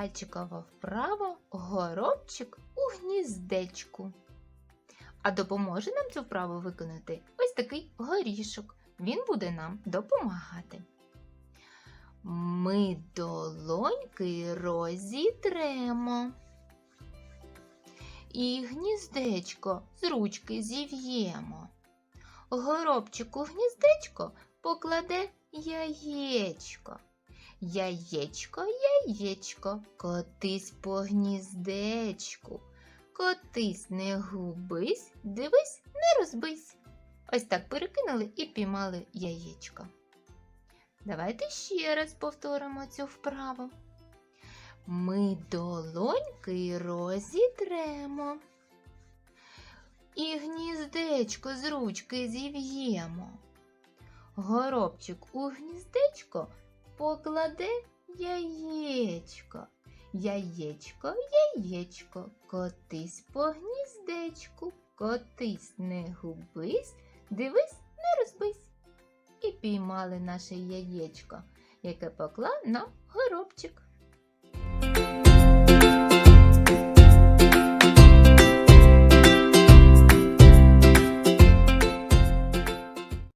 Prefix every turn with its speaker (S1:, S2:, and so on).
S1: горобчикова вправа горобчик у гніздечку. А допоможе нам цю вправу виконати ось такий горішок. Він буде нам допомагати. Ми долоньки розітремо. І гніздечко з ручки зів'ємо. Горобчик у гніздечко покладе яєчко. Яєчко, яєчко, котись по гніздечку. Котись, не губись, дивись, не розбись. Ось так перекинули і піймали яєчко. Давайте ще раз повторимо цю вправу. Ми долоньки розітремо. І гніздечко з ручки зів'ємо. Горобчик у гніздечко покладе яєчко. Яєчко, яєчко, котись по гніздечку, котись не губись, дивись, не розбись. І піймали наше яєчко, яке поклав нам горобчик.